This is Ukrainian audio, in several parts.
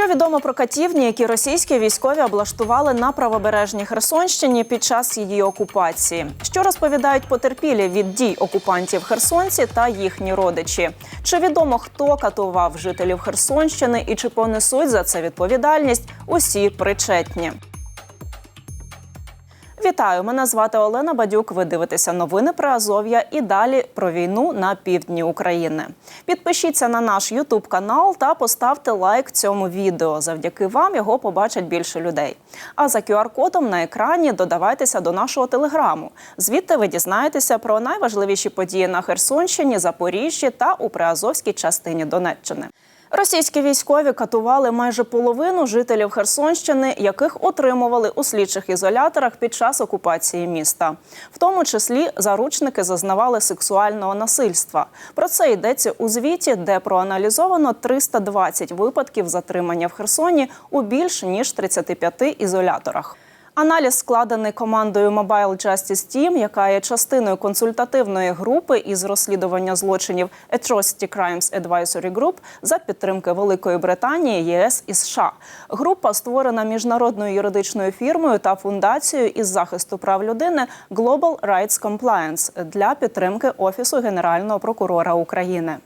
Що відомо про катівні, які російські військові облаштували на правобережній Херсонщині під час її окупації? Що розповідають потерпілі від дій окупантів херсонці та їхні родичі? Чи відомо хто катував жителів Херсонщини і чи понесуть за це відповідальність усі причетні? Вітаю! Мене звати Олена Бадюк. Ви дивитеся новини про Азов'я і далі про війну на півдні України. Підпишіться на наш Ютуб канал та поставте лайк цьому відео. Завдяки вам його побачать більше людей. А за QR-кодом на екрані додавайтеся до нашого телеграму. Звідти ви дізнаєтеся про найважливіші події на Херсонщині, Запоріжжі та у Приазовській частині Донеччини. Російські військові катували майже половину жителів Херсонщини, яких отримували у слідчих ізоляторах під час окупації міста. В тому числі заручники зазнавали сексуального насильства. Про це йдеться у звіті, де проаналізовано 320 випадків затримання в Херсоні у більш ніж 35 ізоляторах. Аналіз складений командою Mobile Justice Team, яка є частиною консультативної групи із розслідування злочинів Atrocity Crimes Advisory Group за підтримки Великої Британії, ЄС і США. Група створена міжнародною юридичною фірмою та фундацією із захисту прав людини Global Rights Compliance для підтримки Офісу Генерального прокурора України.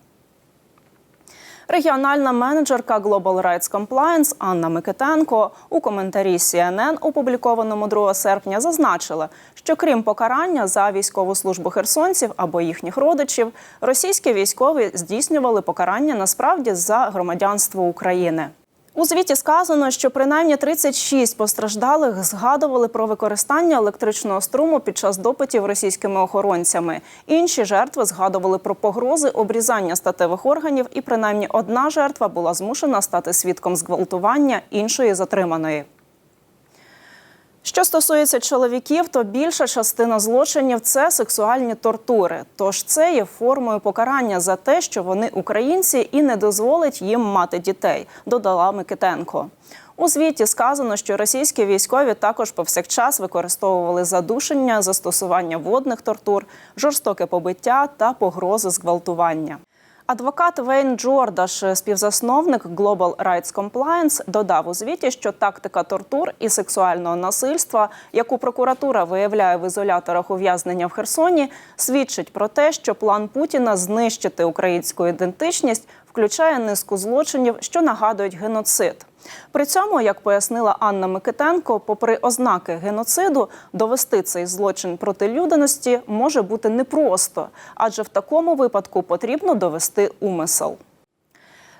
Регіональна менеджерка Global Rights Compliance Анна Микитенко у коментарі CNN, опублікованому 2 серпня, зазначила, що крім покарання за військову службу херсонців або їхніх родичів, російські військові здійснювали покарання насправді за громадянство України. У звіті сказано, що принаймні 36 постраждалих згадували про використання електричного струму під час допитів російськими охоронцями. Інші жертви згадували про погрози обрізання статевих органів, і принаймні одна жертва була змушена стати свідком зґвалтування іншої затриманої. Що стосується чоловіків, то більша частина злочинів це сексуальні тортури. Тож це є формою покарання за те, що вони українці і не дозволить їм мати дітей, додала Микитенко. У звіті сказано, що російські військові також повсякчас використовували задушення, застосування водних тортур, жорстоке побиття та погрози зґвалтування. Адвокат Вейн Джордаш, співзасновник Global Rights Compliance, додав у звіті, що тактика тортур і сексуального насильства, яку прокуратура виявляє в ізоляторах ув'язнення в Херсоні, свідчить про те, що план Путіна знищити українську ідентичність включає низку злочинів, що нагадують геноцид. При цьому, як пояснила Анна Микитенко, попри ознаки геноциду, довести цей злочин проти людяності може бути непросто, адже в такому випадку потрібно довести умисел.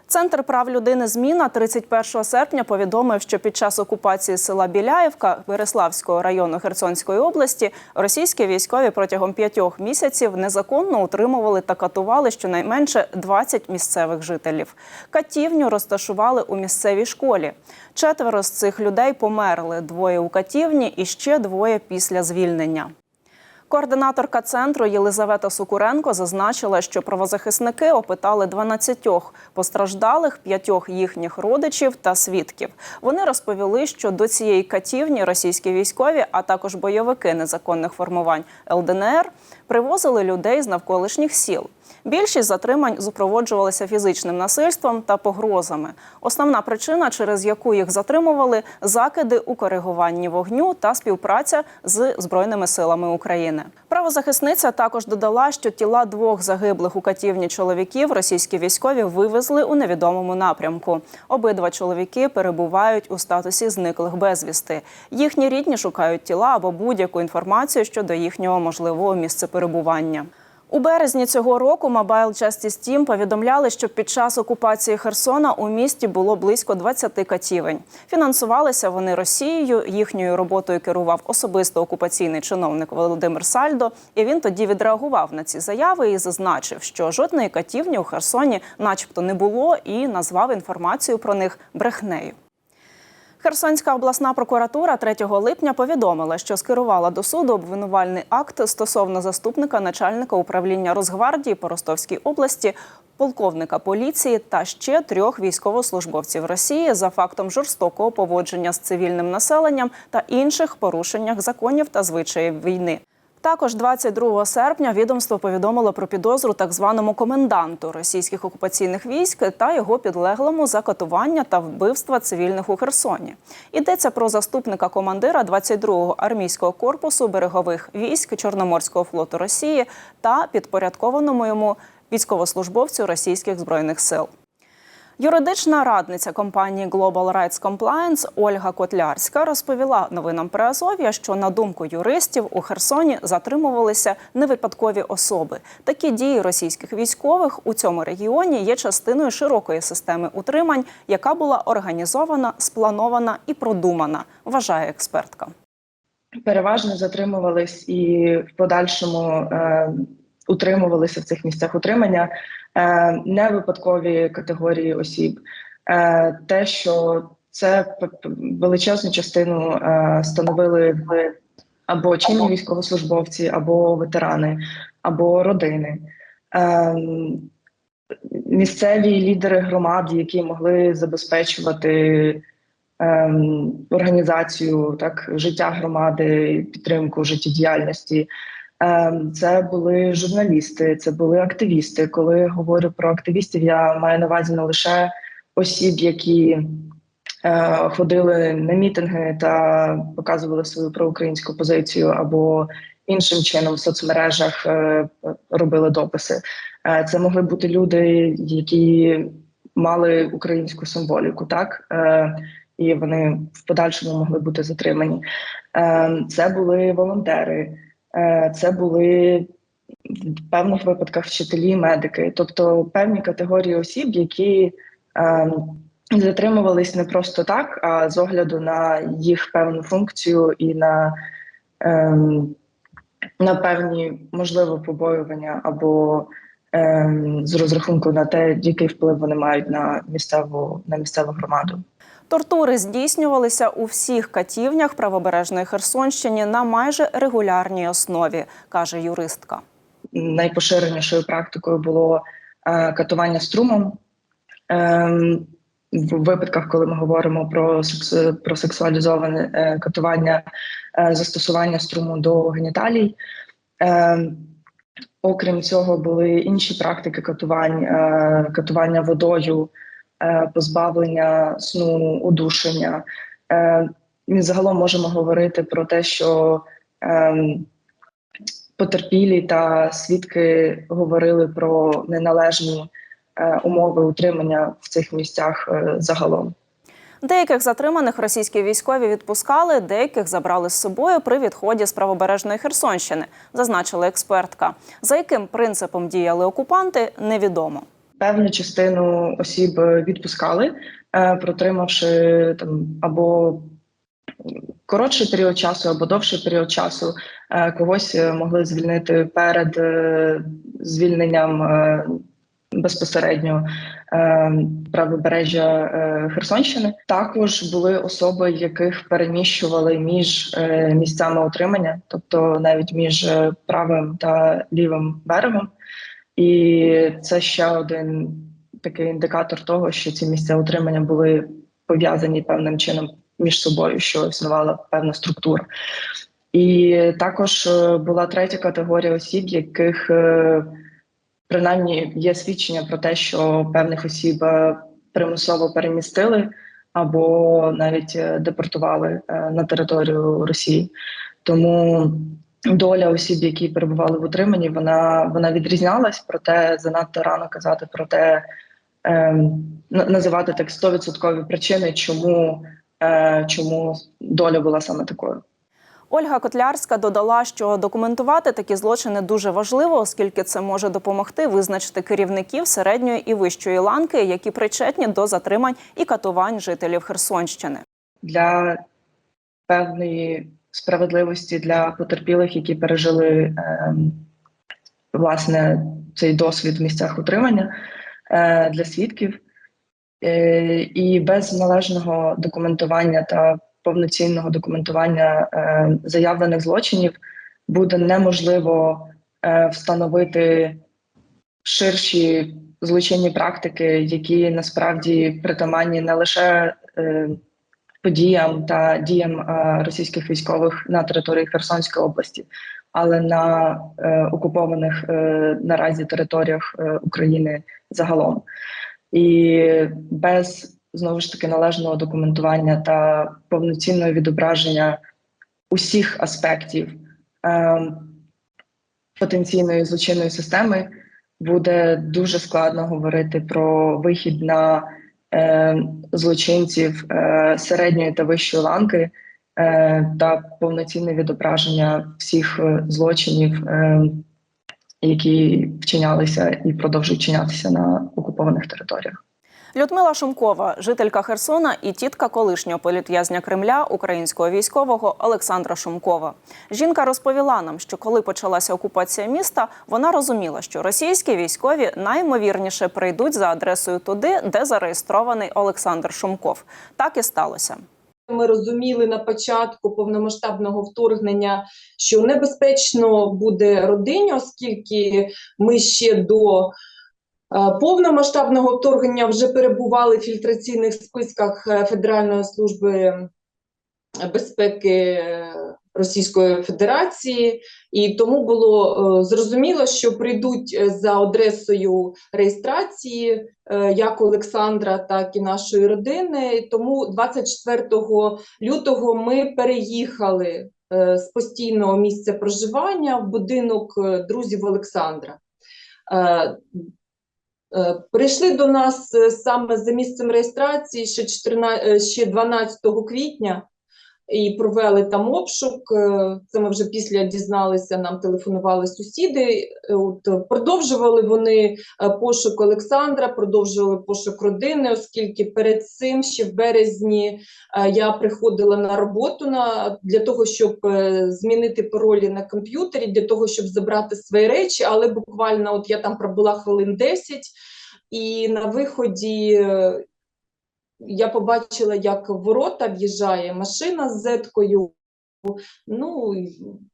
Центр прав людини Зміна 31 серпня повідомив, що під час окупації села Біляєвка Береславського району Херсонської області російські військові протягом п'ятьох місяців незаконно утримували та катували щонайменше 20 місцевих жителів. Катівню розташували у місцевій школі. Четверо з цих людей померли: двоє у катівні і ще двоє після звільнення. Координаторка центру Єлизавета Сукуренко зазначила, що правозахисники опитали 12 постраждалих, п'ятьох їхніх родичів та свідків. Вони розповіли, що до цієї катівні російські військові, а також бойовики незаконних формувань ЛДНР, привозили людей з навколишніх сіл. Більшість затримань супроводжувалися фізичним насильством та погрозами. Основна причина, через яку їх затримували, закиди у коригуванні вогню та співпраця з збройними силами України. Правозахисниця також додала, що тіла двох загиблих у катівні чоловіків російські військові вивезли у невідомому напрямку. Обидва чоловіки перебувають у статусі зниклих безвісти. Їхні рідні шукають тіла або будь-яку інформацію щодо їхнього можливого місця перебування. У березні цього року Mobile Justice Team повідомляли, що під час окупації Херсона у місті було близько 20 катівень. Фінансувалися вони Росією. Їхньою роботою керував особисто окупаційний чиновник Володимир Сальдо. І він тоді відреагував на ці заяви і зазначив, що жодної катівні у Херсоні, начебто, не було, і назвав інформацію про них брехнею. Херсонська обласна прокуратура 3 липня повідомила, що скерувала до суду обвинувальний акт стосовно заступника начальника управління Росгвардії по Ростовській області, полковника поліції та ще трьох військовослужбовців Росії за фактом жорстокого поводження з цивільним населенням та інших порушеннях законів та звичаїв війни. Також 22 серпня відомство повідомило про підозру так званому коменданту російських окупаційних військ та його підлеглому за катування та вбивства цивільних у Херсоні. Йдеться про заступника командира 22-го армійського корпусу берегових військ Чорноморського флоту Росії та підпорядкованому йому військовослужбовцю російських збройних сил. Юридична радниця компанії Global Rights Compliance Ольга Котлярська розповіла новинам при що на думку юристів у Херсоні затримувалися невипадкові особи. Такі дії російських військових у цьому регіоні є частиною широкої системи утримань, яка була організована, спланована і продумана, вважає експертка. переважно затримувались і в подальшому е, утримувалися в цих місцях утримання не випадкові категорії осіб. Е, те, що це величезну частину е, становили або чинні військовослужбовці, або ветерани, або родини. Е, місцеві лідери громад, які могли забезпечувати ем, організацію так життя громади, підтримку життєдіяльності. Ем, це були журналісти, це були активісти. Коли я говорю про активістів, я маю на увазі не лише осіб, які е, ходили на мітинги та показували свою проукраїнську позицію, або іншим чином в соцмережах е, робили дописи. Е, це могли бути люди, які мали українську символіку, так. Е, і вони в подальшому могли бути затримані. Е, Це були волонтери, е, це були в певних випадках вчителі, медики, тобто певні категорії осіб, які е, затримувались не просто так, а з огляду на їх певну функцію і на, е, на певні можливо побоювання або е, з розрахунку на те, який вплив вони мають на місцеву на місцеву громаду. Тортури здійснювалися у всіх катівнях правобережної Херсонщини на майже регулярній основі, каже юристка. найпоширенішою практикою було е, катування струмом. Ем, в випадках, коли ми говоримо про про сексуалізоване е, катування, е, застосування струму до геніталій. Ем, окрім цього, були інші практики катувань, катування водою, позбавлення сну, удушення. Е, Ми загалом можемо говорити про те, що ем, потерпілі та свідки говорили про неналежні е, умови утримання в цих місцях е, загалом. Деяких затриманих російські військові відпускали, деяких забрали з собою при відході з правобережної Херсонщини, зазначила експертка. За яким принципом діяли окупанти, невідомо. Певну частину осіб відпускали, е, протримавши там або коротший період часу, або довший період часу. Е, Когось е, могли звільнити перед е, звільненням е, безпосередньо е, правобережжя е, Херсонщини. Також були особи, яких переміщували між е, місцями утримання, тобто навіть між е, правим та лівим берегом. І це ще один такий індикатор того, що ці місця утримання були пов'язані певним чином між собою, що існувала певна структура. І також е, була третя категорія осіб, яких е, принаймні є свідчення про те, що певних осіб е, примусово перемістили або навіть депортували на територію Росії. Тому доля осіб, які перебували в утриманні, вона вона відрізнялась, проте занадто рано казати про те, ем, називати так 100% причини, чому, е, чому доля була саме такою. Ольга Котлярська додала, що документувати такі злочини дуже важливо, оскільки це може допомогти визначити керівників середньої і вищої ланки, які причетні до затримань і катувань жителів Херсонщини. для певної справедливості для потерпілих, які пережили ем, власне цей досвід в місцях утримання е, для свідків. Е, і без належного документування та повноцінного документування е, заявлених злочинів буде неможливо е, встановити ширші злочинні практики, які насправді притаманні не лише е, подіям та діям е, російських військових на території Херсонської області, але на е, окупованих е, наразі територіях України загалом. І без знову ж таки належного документування та повноцінного відображення усіх аспектів е, потенційної злочинної системи буде дуже складно говорити про вихід на злочинців е, середньої та вищої ланки е, та повноцінне відображення всіх е, злочинів, е, які вчинялися і продовжують вчинятися на окупованих територіях. Людмила Шумкова, жителька Херсона і тітка колишнього політв'язня Кремля, українського військового Олександра Шумкова. Жінка розповіла нам, що коли почалася окупація міста, вона розуміла, що російські військові наймовірніше прийдуть за адресою туди, де зареєстрований Олександр Шумков. Так і сталося. Ми розуміли на початку повномасштабного вторгнення, що небезпечно буде родині, оскільки ми ще до повномасштабного вторгнення вже перебували в фільтраційних списках е, Федеральної служби безпеки Російської Федерації, і тому було е, зрозуміло, що прийдуть е, за адресою реєстрації е, як Олександра, так і нашої родини. Тому 24 лютого ми переїхали е, з постійного місця проживання в будинок е, друзів Олександра. Е, Прийшли до нас е, саме за місцем реєстрації ще 14, е, ще 12 квітня і провели там обшук. Е, Це ми вже після дізналися, нам телефонували сусіди. Е, От продовжували вони е, пошук Олександра, продовжували пошук родини, оскільки перед цим ще в березні я приходила на роботу на для того, щоб змінити паролі на комп'ютері, для того, щоб забрати свої речі. Але буквально от я там пробула хвилин 10, і на виході. Я побачила, як в ворота в'їжджає машина з зеткою. Ну,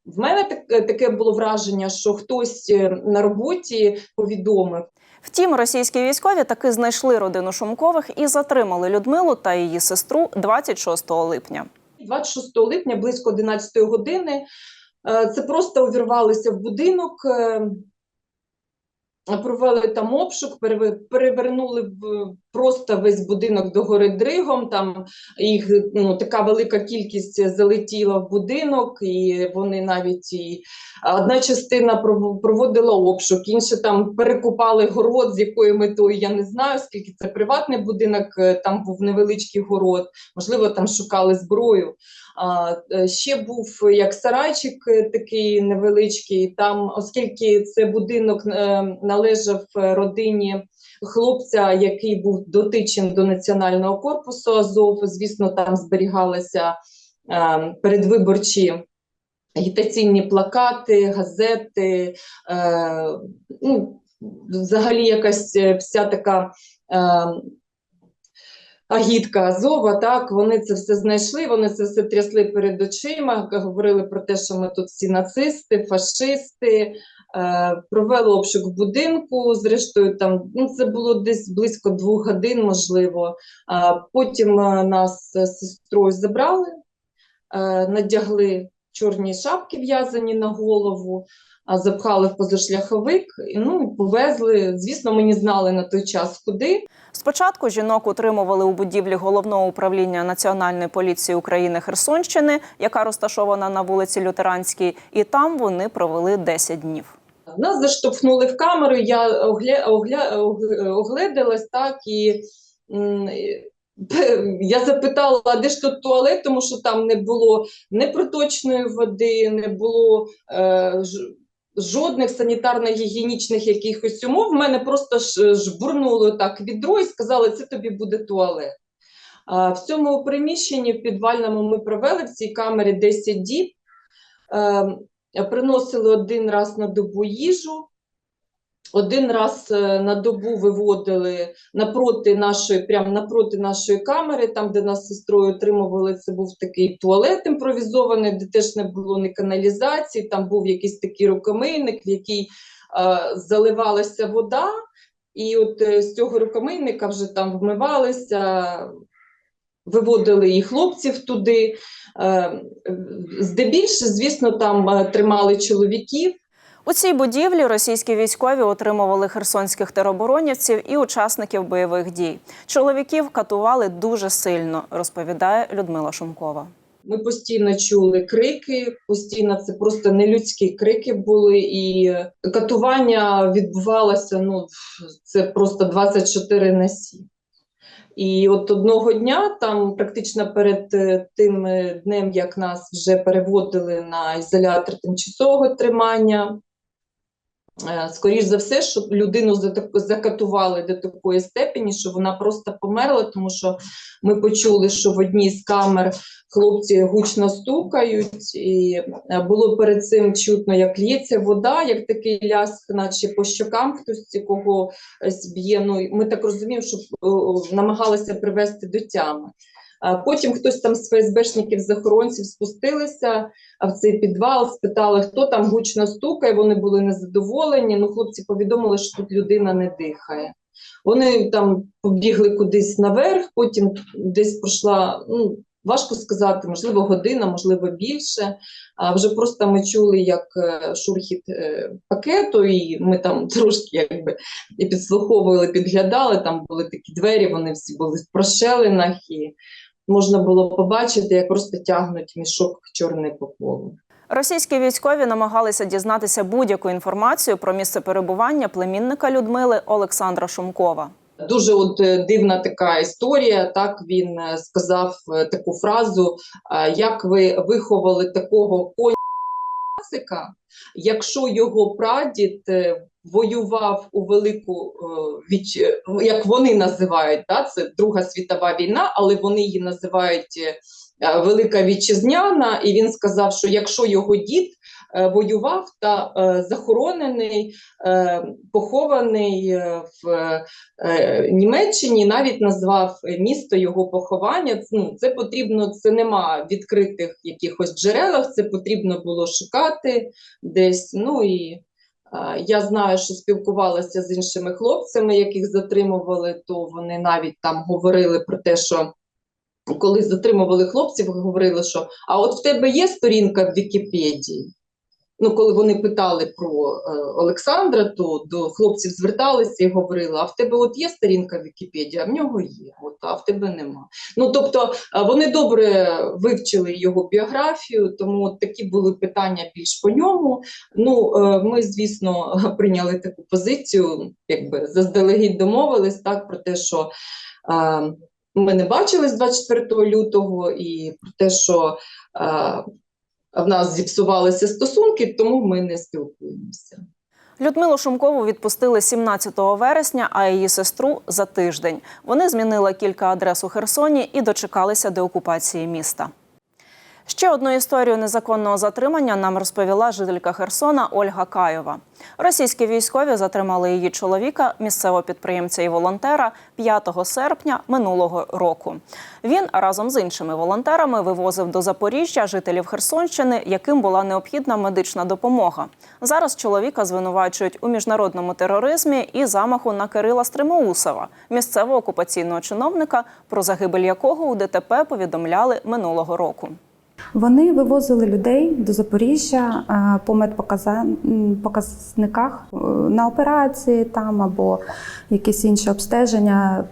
в мене таке, таке було враження, що хтось е, на роботі повідомив. Втім, російські військові таки знайшли родину Шумкових і затримали Людмилу та її сестру 26 липня. 26 липня, близько 11 години, е, це просто увірвалися в будинок, е, провели там обшук, перевернули в- просто весь будинок догори дригом. Там їх ну, така велика кількість залетіла в будинок, і вони навіть і одна частина пров- проводила обшук, інша там перекупали город, з якою метою я не знаю, скільки це приватний будинок, е, там був невеличкий город, можливо, там шукали зброю. А, е, ще був як сарайчик е, такий невеличкий. Там, оскільки це будинок належав родині хлопця, який був дотичен до національного корпусу Азов, звісно, там зберігалися е, передвиборчі. Агітаційні плакати, газети, е, ну, взагалі якась е, вся така е, агітка Азова, так, вони це все знайшли, вони це все трясли перед очима, говорили про те, що ми тут всі нацисти, фашисти, провели обшук в будинку, зрештою, там, ну, це було десь близько двох годин, можливо. А потім е, нас з сестрою забрали, е, надягли чорні шапки в'язані на голову, запхали в позашляховик, ну, повезли. Звісно, ми не знали на той час, куди. Спочатку жінок утримували у будівлі головного управління Національної поліції України Херсонщини, яка розташована на вулиці Лютеранській, і там вони провели 10 днів. Нас заштовхнули в камеру, я огля... Огля... ог- огледалась так і. Я запитала, а де ж тут туалет, тому що там не було ні проточної води, не було е, жодних санітарно-гігієнічних якихось умов. В мене просто ж, жбурнули так відро і сказали, це тобі буде туалет. А, в цьому приміщенні в підвальному ми провели в цій камері 10 діб. Е, приносили один раз на добу їжу, один раз е, на добу виводили напроти нашої, прямо напроти нашої камери, там, де нас сестрою отримували, це був такий туалет імпровізований, де теж не було ні каналізації, там був якийсь такий рукомийник, в який е, заливалася вода, і от е, з цього рукомийника вже там вмивалися, виводили і хлопців туди. Е, Здебільше, звісно, там е, тримали чоловіків. У цій будівлі російські військові отримували херсонських тероборонівців і учасників бойових дій. Чоловіків катували дуже сильно, розповідає Людмила Шумкова. Ми постійно чули крики, постійно це просто нелюдські крики були, і катування відбувалося. Ну це просто 24 на 7. І от одного дня, там практично перед е, тим е, днем, як нас вже переводили на ізолятор тимчасового тримання, скоріш за все, що людину закатували до такої степені, що вона просто померла, тому що ми почули, що в одній з камер хлопці гучно стукають, і е, було перед цим чутно, як лється вода, як такий ляск, наче по щокам хтось кого б'є. Ну, ми так розуміємо, що намагалися привести до тями. Потім хтось там з ФСБшників з охоронців спустилися в цей підвал, спитали, хто там гучно стукає. Вони були незадоволені. Ну, хлопці повідомили, що тут людина не дихає. Вони там побігли кудись наверх, потім десь пройшла, ну, важко сказати, можливо, година, можливо, більше. А вже просто ми чули, як е, шурхіт е, пакету, і ми там трошки якби і підслуховували, підглядали. Там були такі двері, вони всі були в прошелинах, і можна було побачити, як просто тягнуть мішок чорний по полу. Російські військові намагалися дізнатися будь-яку інформацію про місце перебування племінника Людмили Олександра Шумкова. Дуже от е, дивна така історія. Так він е, сказав е, таку фразу: як ви виховали такого коня, якщо його прадід воював у велику е, віч, е, як вони називають, да, це Друга світова війна, але вони її називають е, Велика Вітчизняна, і він сказав, що якщо його дід воював та захоронений, похований в Німеччині, навіть назвав місто його поховання. Ну, це потрібно, це нема відкритих якихось джерелах, це потрібно було шукати десь. Ну і я знаю, що спілкувалася з іншими хлопцями, яких затримували, то вони навіть там говорили про те, що коли затримували хлопців, говорили, що а от в тебе є сторінка в Вікіпедії. Ну, коли вони питали про е, Олександра, то до хлопців зверталися і говорили: а в тебе от є сторінка в Вікіпедії, а в нього є, от, а в тебе нема. Ну тобто е, вони добре вивчили його біографію, тому от такі були питання більш по ньому. Ну, е, ми, звісно, прийняли таку позицію, якби заздалегідь домовились так про те, що. е, ми не бачились 24 лютого, і про те, що е, в нас зіпсувалися стосунки, тому ми не спілкуємося. Людмилу Шумкову відпустили 17 вересня, а її сестру за тиждень. Вони змінили кілька адрес у Херсоні і дочекалися деокупації міста. Ще одну історію незаконного затримання нам розповіла жителька Херсона Ольга Каєва. Російські військові затримали її чоловіка, місцевого підприємця і волонтера 5 серпня минулого року. Він разом з іншими волонтерами вивозив до Запоріжжя жителів Херсонщини, яким була необхідна медична допомога. Зараз чоловіка звинувачують у міжнародному тероризмі і замаху на Кирила Стримоусова, місцевого окупаційного чиновника, про загибель якого у ДТП повідомляли минулого року. Вони вивозили людей до Запоріжжя е, по медпоказа- м, показниках е, на операції там або якісь інші обстеження.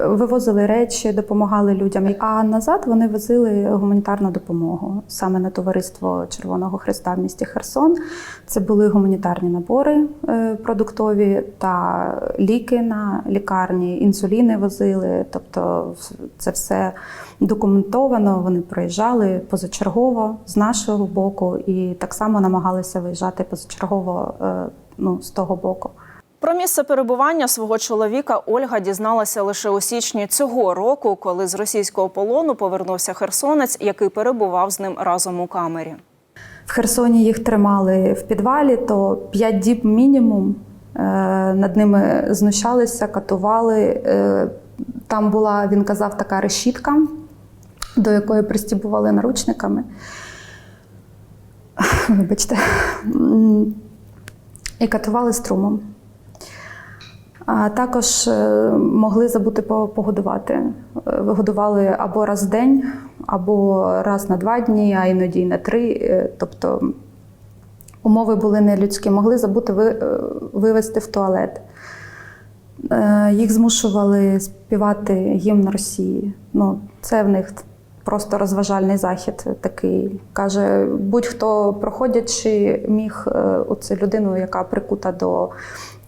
Вивозили речі, допомагали людям. А назад вони возили гуманітарну допомогу саме на товариство Червоного Христа в місті Херсон. Це були гуманітарні набори е, продуктові та ліки на лікарні, інсуліни возили. Тобто, це все документовано. Вони проїжджали позачергово з нашого боку, і так само намагалися виїжджати позачергово е, ну, з того боку. Про місце перебування свого чоловіка Ольга дізналася лише у січні цього року, коли з російського полону повернувся херсонець, який перебував з ним разом у камері. В Херсоні їх тримали в підвалі, то 5 діб мінімум. Е, Над ними знущалися, катували. Е, Там була, він казав, така решітка, до якої пристібували наручниками. Вибачте. І катували струмом. А також е, могли забути погодувати. Е, Годували або раз в день, або раз на два дні, а іноді й на три. Е, Тобто умови були нелюдські. Могли забути вивезти в туалет. Їх змушували співати гімн Росії. Ну, це в них просто розважальний захід такий. Каже, будь-хто проходячи, міг оцю людину, яка прикута до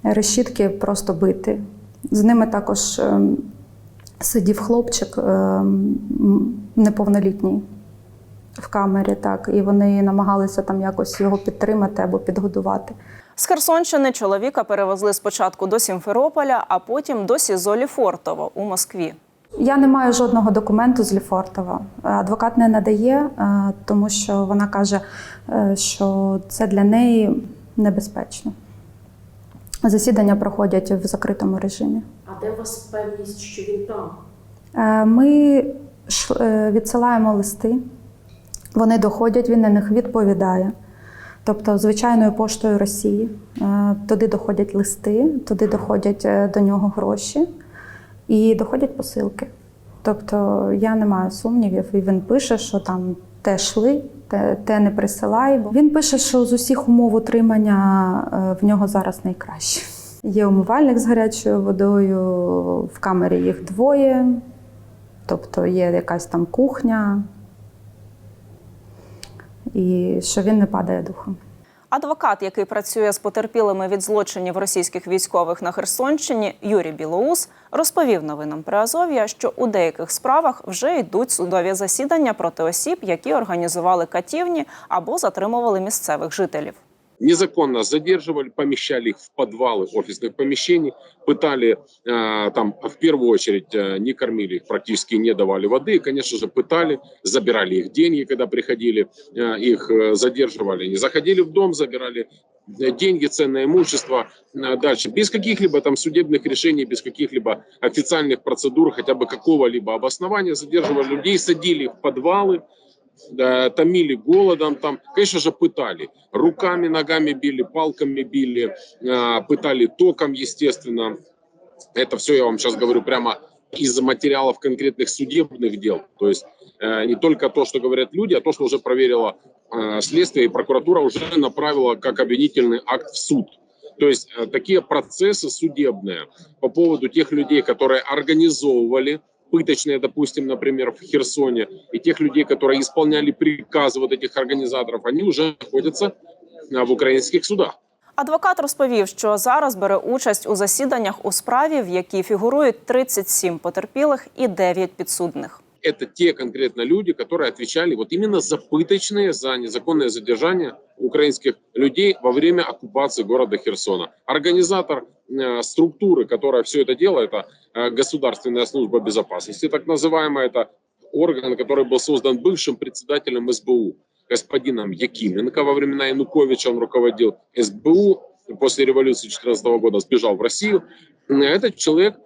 решітки, просто бити. З ними також е, сидів хлопчик е, неповнолітній в камері, так, і вони намагалися там якось його підтримати або підгодувати. З Херсонщини чоловіка перевезли спочатку до Сімферополя, а потім до СІЗО Ліфортово у Москві. Я не маю жодного документу з Ліфортова. Адвокат не надає, е, тому що вона каже, е, що це для неї небезпечно. Засідання проходять в закритому режимі. А де у вас певність, що він там? Е, Ми е, відсилаємо листи, вони доходять, він на них відповідає. Тобто, звичайною поштою Росії. Е, Туди доходять листи, туди доходять до нього гроші і доходять посилки. Тобто я не маю сумнівів, і він пише, що там те шли, те, те не присилай. Він пише, що з усіх умов утримання е, в нього зараз найкраще. Є умивальник з гарячою водою, в камері їх двоє, тобто є якась там кухня, і що він не падає духом. Адвокат, який працює з потерпілими від злочинів російських військових на Херсонщині, Юрій Білоус, розповів новинам Приазов'я, що у деяких справах вже йдуть судові засідання проти осіб, які організували катівні або затримували місцевих жителів. Незаконно задерживали, помещали их в подвалы офисных помещений, пытали э, там в первую очередь э, не кормили их, практически не давали воды, и, конечно же, пытали, забирали их деньги, когда приходили, э, их э, задерживали, не заходили в дом, забирали э, деньги, ценное имущество э, дальше, без каких-либо там судебных решений, без каких-либо официальных процедур, хотя бы какого-либо обоснования, задерживали людей, садили их в подвалы, томили голодом там, конечно же, пытали. Руками, ногами били, палками били, а, пытали током, естественно. Это все я вам сейчас говорю прямо из материалов конкретных судебных дел. То есть э, не только то, что говорят люди, а то, что уже проверило э, следствие, и прокуратура уже направила как обвинительный акт в суд. То есть э, такие процессы судебные по поводу тех людей, которые организовывали пыточные, допустим, например, в Херсоне, и тех людей, которые исполняли приказы вот этих организаторов, они уже находятся а, в украинских судах. Адвокат розповів, що зараз бере участь у засіданнях у справі, в якій фігурують 37 потерпілих і 9 підсудних. Это те конкретно люди, которые отвечали вот именно за пыточные, за незаконное задержание украинских людей во время оккупации города Херсона. Организатор э, структуры, которая все это делает, это э, Государственная служба безопасности, так называемая, это орган, который был создан бывшим председателем СБУ, господином Якименко во времена Януковича, он руководил СБУ, после революции 2014 года сбежал в Россию. М, Этот человек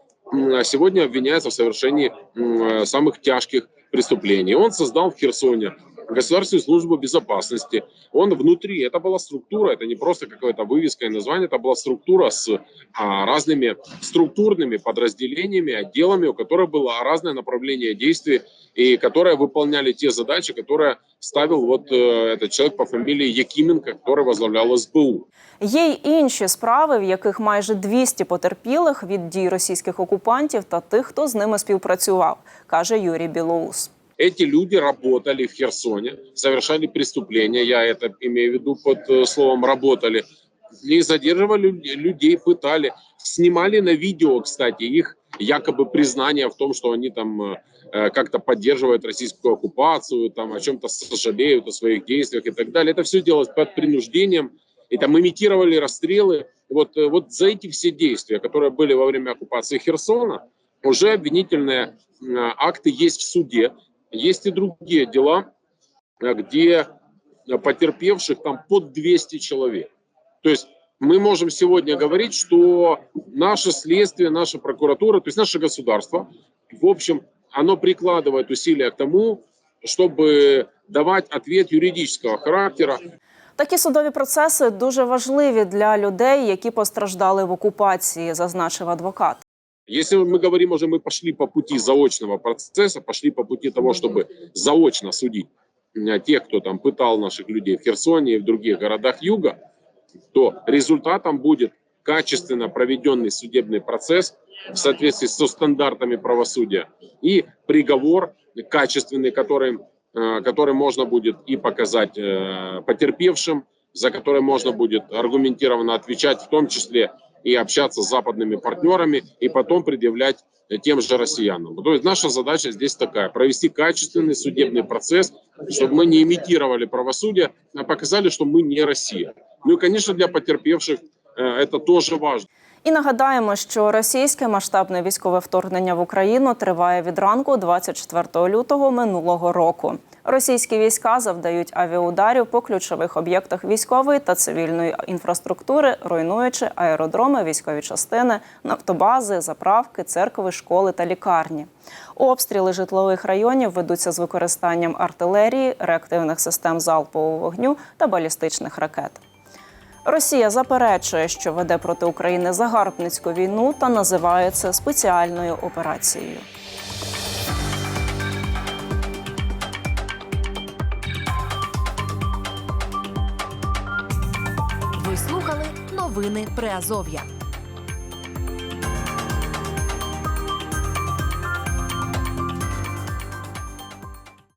сегодня обвиняется в совершении э, самых тяжких преступлений. Он создал в Херсоне Государственную службу безопасности. Он внутри, это была структура, это не просто какая-то вывеска и название, это была структура с а, разными структурными подразделениями, отделами, у которых было разное направление действий и которые выполняли те задачи, которые ставил вот э, этот человек по фамилии Якименко, который возглавлял СБУ. Є й інші справи, в яких майже 200 потерпілих від дій російських окупантів та тих, хто з ними співпрацював, каже Юрій Білоус. Эти люди работали в Херсоне, совершали преступления, я это имею в виду под э, словом «работали», и задерживали лю- людей, пытали, снимали на видео, кстати, их якобы признание в том, что они там э, э, как-то поддерживают российскую оккупацию, там о чем-то сожалеют о своих действиях и так далее. Это все делалось под принуждением, и там имитировали расстрелы. Вот, вот за эти все действия, которые были во время оккупации Херсона, уже обвинительные акты есть в суде, есть и другие дела, э, где э, потерпевших там под 200 человек. То есть мы можем сегодня говорить, что наше следствие, наша прокуратура, то есть наше государство, в общем, оно прикладывает усилия к тому, чтобы давать ответ юридического характера Такі судові процеси дуже важливі для людей, які постраждали в окупації, зазначив адвокат. Если мы говорим уже, мы пошли по пути заочного процесса, пошли по пути того, чтобы заочно судить э, тех, кто там пытал наших людей в Херсоне и в других городах юга, то результатом будет качественно проведенный судебный процесс в соответствии со стандартами правосудия и приговор качественный, который, э, который можно будет и показать э, потерпевшим, за который можно будет аргументированно отвечать, в том числе и общаться с западными партнерами, и потом предъявлять э, тем же россиянам. То есть наша задача здесь такая, провести качественный судебный процесс, чтобы мы не имитировали правосудие, а показали, что мы не Россия. Ну и, конечно, для потерпевших э, это тоже важно. І нагадаємо, що російське масштабне військове вторгнення в Україну триває від ранку 24 лютого минулого року. Російські війська завдають авіаударів по ключових об'єктах військової та цивільної інфраструктури, руйнуючи аеродроми, військові частини, нафтобази, заправки, церкви, школи та лікарні. Обстріли житлових районів ведуться з використанням артилерії, реактивних систем залпового вогню та балістичних ракет. Росія заперечує, що веде проти України загарбницьку війну та називає це спеціальною операцією. Ви слухали новини Приазов'я.